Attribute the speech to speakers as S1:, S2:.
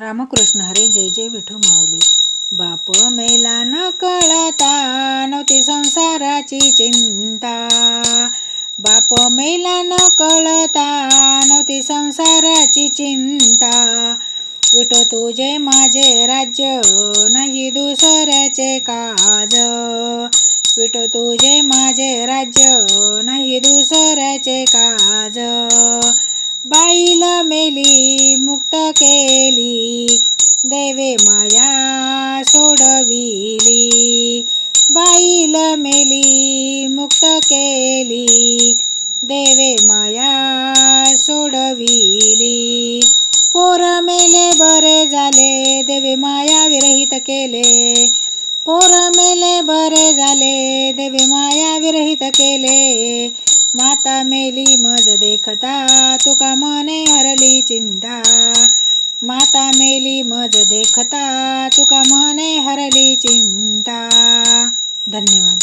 S1: रामकृष्ण हरे जय जय विठू माऊली. बाप मेला न कळता नव्हती संसाराची चिंता. बाप मेला न कळता नव्हती संसाराची चिंता. विठो तुझे माझे राज्य नाही दुसऱ्याचे काज. विठो तुझे माझे राज्य नाही दुसऱ्याचे काज. बाईला मेली मुक्त केली. माया सोडविली बाईल मेली मुक्त केली. देवे माया सोडविली पोर मेले बरे झाले देवे माया विरहित केले. पोर मेले बरे झाले देवे माया विरहित केले. माता मेली मज देखता तुका मने हरली चिंता. माता मेली मज देखता तुका मने हरली चिंता. धन्यवाद.